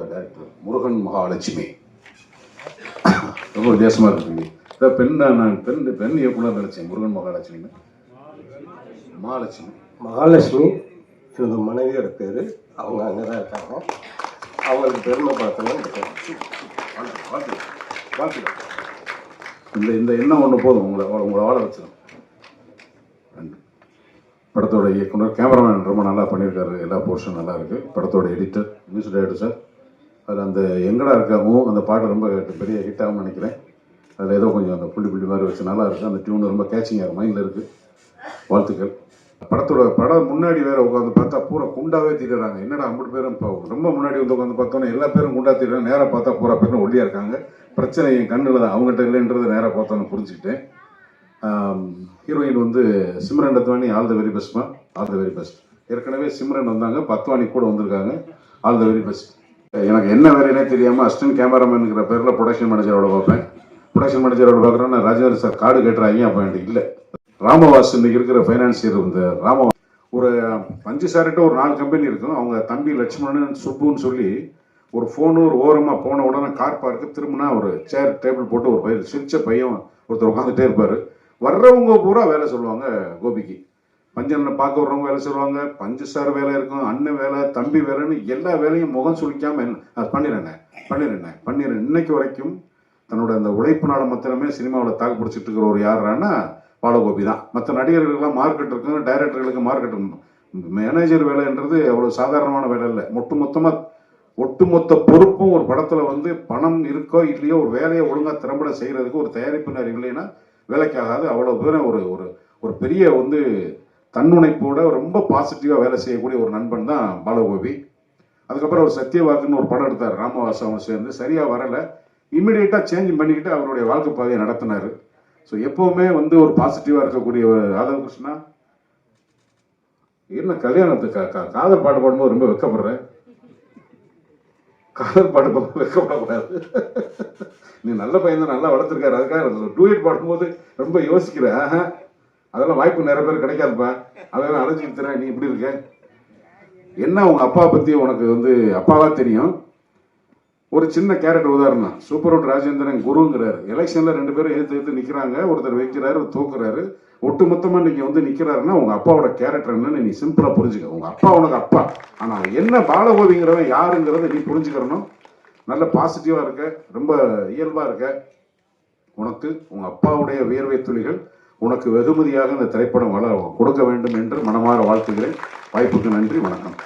Director Murugan Mahalakshmi. ரொம்ப வித்தியாசமா இருக்குங்க இதை பெண் நான் பெண் பெண் இயக்குனர் நினைச்சேன். முருகன் மகாலட்சுமின்னு. மகாலட்சுமி. மகாலட்சுமி எனது மனைவியோட பேர் அவங்க அங்கே தான் இருக்காங்க. அவங்களுக்கு பெருமை பார்த்தலாம் இந்த பேர். வாழ்த்து, வாழ்த்து, வாழ்த்துக்கள். இந்த இந்த எண்ணம் ஒன்று போதும். உங்களை உங்களை வாழ வச்சிடும். படத்தோட இயக்குனர் கேமராமேன் ரொம்ப நல்லா பண்ணியிருக்காரு. எல்லா போர்ஷன் நல்லா இருக்கு. படத்தோட எடிட்டர் மியூசிக் டைரக்டர் சார் அதில் அந்த எங்கடா இருக்காவும் அந்த பாட்டு ரொம்ப பெரிய ஹிட் ஆகும்னு நினைக்கிறேன். அதில் ஏதோ கொஞ்சம் அந்த புள்ளி புள்ளி மாதிரி வச்சு நல்லா இருக்குது அந்த டியூன் ரொம்ப கேச்சிங்காக மைண்டில் இருக்குது வாழ்த்துக்கள். படத்தோட படம் முன்னாடி வேற உட்காந்து பார்த்தா பூரா குண்டாவே தீடுறாங்க என்னடா அம்பது பேரும் இப்போ ரொம்ப முன்னாடி வந்து உட்காந்து பார்த்தோன்னே எல்லா பேரும் குண்டா தீடுறாங்க நேராக பார்த்தா பூரா பேரும் ஒல்லியாக இருக்காங்க. பிரச்சனை என் கண்ணில் தான். அவங்ககிட்ட இல்லைன்றதை நேராக பார்த்தோன்னு புரிஞ்சுக்கிட்டேன். ஹீரோயின் வந்து Simran Advani all the very பெஸ்ட்மா all the very best. ஏற்கனவே சிம்ரன் வந்தாங்க. பத்வானி கூட வந்திருக்காங்க. All the very best. எனக்கு என்ன வேலைனே தெரியாமல் அசிஸ்டன்ட் கேமராமேனுங்கிற பேரில் ப்ரொடக்ஷன் மேனேஜரோட பார்ப்பேன். ப்ரொடக்ஷன் மேனேஜரோட பார்க்குறேன்னா ராஜேந்திர சார் கார்டு கேட்டுறாங்க அப்போ என்கிட்ட இல்லை. ராமவாஸ் இன்னைக்கு இருக்கிற ஃபைனான்சியர் வந்து ராம ஒரு அஞ்சு சார்கிட்ட ஒரு நாலு கம்பெனி இருக்கும். அவங்க தம்பி லட்சுமணன் சுப்புன்னு சொல்லி ஒரு ஃபோனு ஒரு ஓரமாக போன உடனே கார் பார்க்கு திரும்பினா ஒரு சேர் டேபிள் போட்டு ஒரு பையன் சிரிச்ச பையன் ஒருத்தர் உட்காந்துட்டே இருப்பார். வர்றவங்க பூரா வேலை சொல்லுவாங்க கோபிக்கு. பஞ்சனை பார்க்க வர்றவங்க வேலை செய்வாங்க பஞ்சு சார் வேலை இருக்கும் அண்ணன் வேலை தம்பி வேலைன்னு எல்லா வேலையும் முகம் சுழிக்காம அது பண்ணிடுறேன் பண்ணிடுறேன் பண்ணிடுறேன். இன்னைக்கு வரைக்கும் தன்னோட அந்த உழைப்பினால மாத்திரமே சினிமாவில் தாக்கு பிடிச்சிட்டு இருக்கிற ஒரு யாருன்னா பாலகோபி தான். மற்ற நடிகர்களுக்கெல்லாம் மார்க்கெட் இருக்கும் டைரக்டர்களுக்கு மார்க்கெட் மேனேஜர் வேலைன்றது அவ்வளோ சாதாரணமான வேலை இல்லை. ஒட்டு மொத்தமாக ஒட்டுமொத்த பொறுப்பும் ஒரு படத்தில் வந்து பணம் இருக்கோ இல்லையோ ஒரு வேலையை ஒழுங்காக திறம்பட செய்கிறதுக்கு ஒரு தயாரிப்பினர் இல்லைன்னா வேலைக்காகாது. அவ்வளோ தூரம் ஒரு ஒரு ஒரு பெரிய வந்து தன்னுணைப்போட ரொம்ப பாசிட்டிவா வேலை செய்யக்கூடிய ஒரு நண்பன் தான் பாலகோபி. அதுக்கப்புறம் அவர் சத்யவாக்குன்னு ஒரு படம் எடுத்தார் ராமவாசம் சேர்ந்து. சரியா வரல. இமிடியேட்டா சேஞ்ச் பண்ணிக்கிட்டு அவருடைய வாழ்க்கை பாதையை நடத்தினாரு. ஸோ எப்பவுமே வந்து ஒரு பாசிட்டிவா இருக்கக்கூடிய ஒரு ராதவ கிருஷ்ணா என்ன கல்யாணத்துக்கு கா- காதல் பாட்டு பாடும்போது ரொம்ப வெக்கப்படுறேன் காதல் பாட்டு பாட வெக்கப்படக்கூடாது. நீ நல்ல பையன் தான் நல்லா வளர்த்துருக்காரு அதுக்காக டூயட் பாடும்போது ரொம்ப யோசிக்கிறேன் ஆஹா, அதெல்லாம் வாய்ப்பு நிறைய பேர் கிடைக்காதுப்பா. அதெல்லாம் அழைச்சிக்கிறேன் தரேன் நீ இப்படி இருக்க? என்ன உங்க அப்பா பத்தி உனக்கு வந்து அப்பாவா தெரியும்? ஒரு சின்ன கேரக்டர் உதாரணம். சூப்பர் ரோட் ராஜேந்திரன் குருங்கிறாரு. எலெக்ஷன்ல ரெண்டு பேரும் எழுத்து எழுத்து நிக்கிறாங்க. ஒருத்தர் வைக்கிறாரு தூக்குறாரு. ஒட்டு மொத்தமா இன்னைக்கு வந்து நிக்கிறாருன்னா உங்க அப்பாவோட கேரக்டர் என்னன்னு நீ சிம்பிளா புரிஞ்சுக்க. உங்க அப்பா உனக்கு அப்பா. ஆனா என்ன பாலகோபிங்கிறவன் யாருங்கிறத நீ புரிஞ்சுக்கிறனும் நல்ல பாசிட்டிவா இருக்க. ரொம்ப இயல்பா இருக்க. உனக்கு உங்க அப்பாவுடைய வியர்வை துளிகள் உனக்கு வெகுமதியாக இந்த திரைப்படம் வள கொடுக்க வேண்டும் என்று மனமாற வாழ்த்துகிறேன். வாய்ப்புக்கு நன்றி வணக்கம்.